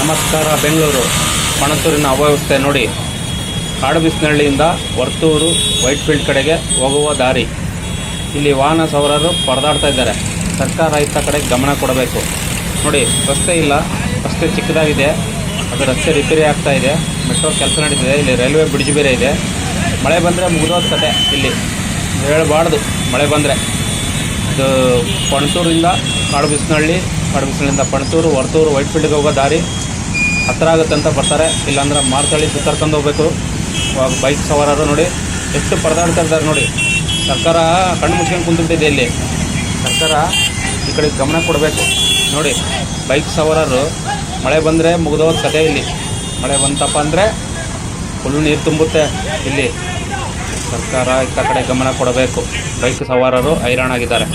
ನಮಸ್ಕಾರ, ಬೆಂಗಳೂರು. ಮಣಸೂರಿನ ಅವ್ಯವಸ್ಥೆ ನೋಡಿ. ಕಾಡು ಬಿಸ್ನಹಳ್ಳಿಯಿಂದ ವರ್ತೂರು, ವೈಟ್ಫೀಲ್ಡ್ ಕಡೆಗೆ ಹೋಗುವ ದಾರಿ. ಇಲ್ಲಿ ವಾಹನ ಸವಾರರು ಪರದಾಡ್ತಾ ಇದ್ದಾರೆ. ಸರ್ಕಾರ ಇತ್ತ ಕಡೆ ಗಮನ ಕೊಡಬೇಕು. ನೋಡಿ, ರಸ್ತೆ ಇಲ್ಲ. ರಸ್ತೆ ಚಿಕ್ಕದಾಗಿದೆ. ಅದು ರಸ್ತೆ ರಿಪೇರಿ ಆಗ್ತಾ ಇದೆ. ಮೆಟ್ರೋ ಕೆಲಸ ನಡೀತಿದೆ. ಇಲ್ಲಿ ರೈಲ್ವೆ ಬ್ರಿಡ್ಜ್ ಬೇರೆ ಇದೆ. ಮಳೆ ಬಂದರೆ ಮುಗಿದೋದ ಕತೆ ಇಲ್ಲಿ. ಹೇಳಬಾರ್ದು ಮಳೆ ಬಂದರೆ. ಇದು ಪಣತೂರಿಂದ ಕಾಡು ಬಿಸ್ನಹಳ್ಳಿಯಿಂದ ಪಣತೂರು, ವರ್ತೂರು, ವೈಟ್ಫೀಲ್ಡ್ಗೆ ಹೋಗೋ ದಾರಿ ಹತ್ತಿರ ಆಗುತ್ತೆ ಅಂತ ಬರ್ತಾರೆ. ಇಲ್ಲಾಂದ್ರೆ ಮಾರ್ತಳ್ಳಿ ಸುತ್ತರ್ಕೊಂಡು ಹೋಗ್ಬೇಕು. ಬೈಕ್ ಸವಾರರು ನೋಡಿ, ಎಷ್ಟು ಪರದಾಡ್ತಾ ನೋಡಿ. ಸರ್ಕಾರ ಕಣ್ಣು ಮುಚ್ಕೊಂಡು ಕುಂತುಬಿಟ್ಟಿದೆ ಇಲ್ಲಿ. ಸರ್ಕಾರ ಈ ಕಡೆ ಗಮನ ಕೊಡಬೇಕು. ನೋಡಿ ಬೈಕ್ ಸವಾರರು, ಮಳೆ ಬಂದರೆ ಮುಗಿದೋದ ಕತೆ ಇಲ್ಲಿ. ಮಳೆ ಬಂತಪ್ಪ ಅಂದರೆ ಫುಲ್ ನೀರು ತುಂಬುತ್ತೆ ಇಲ್ಲಿ. ಸರ್ಕಾರ ಇತ್ತ ಕಡೆ ಗಮನ ಕೊಡಬೇಕು. ಬೈಕ್ ಸವಾರರು ಹೈರಾಣಾಗಿದ್ದಾರೆ.